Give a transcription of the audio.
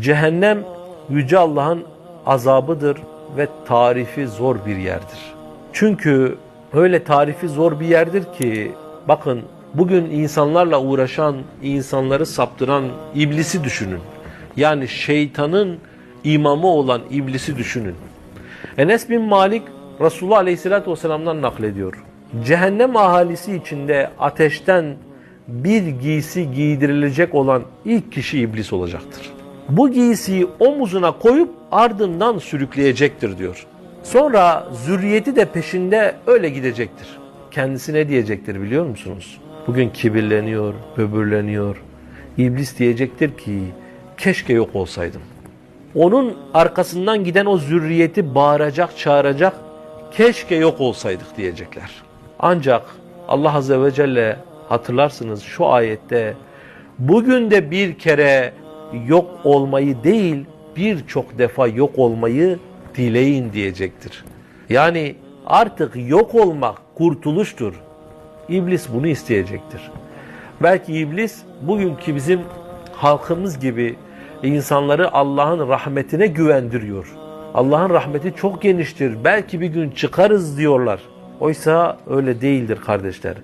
Cehennem Yüce Allah'ın azabıdır ve tarifi zor bir yerdir. Çünkü öyle tarifi zor bir yerdir ki bakın bugün insanlarla uğraşan, insanları saptıran iblisi düşünün. Yani şeytanın imamı olan iblisi düşünün. Enes bin Malik Resulullah Aleyhisselatü Vesselam'dan naklediyor. Cehennem ahalisi içinde ateşten bir giysi giydirilecek olan ilk kişi iblis olacaktır. Bu giysiyi omuzuna koyup ardından sürükleyecektir diyor. Sonra zürriyeti de peşinde öyle gidecektir. Kendisi ne diyecektir biliyor musunuz? Bugün kibirleniyor, böbürleniyor. İblis diyecektir ki keşke yok olsaydım. Onun arkasından giden o zürriyeti bağıracak, çağıracak, keşke yok olsaydık diyecekler. Ancak Allah Azze ve Celle hatırlarsınız şu ayette bugün de bir kere yok olmayı değil birçok defa yok olmayı dileyin diyecektir. Yani artık yok olmak kurtuluştur. İblis bunu isteyecektir. Belki iblis bugünkü bizim halkımız gibi insanları Allah'ın rahmetine güvendiriyor. Allah'ın rahmeti çok geniştir. Belki bir gün çıkarız diyorlar. Oysa öyle değildir kardeşler.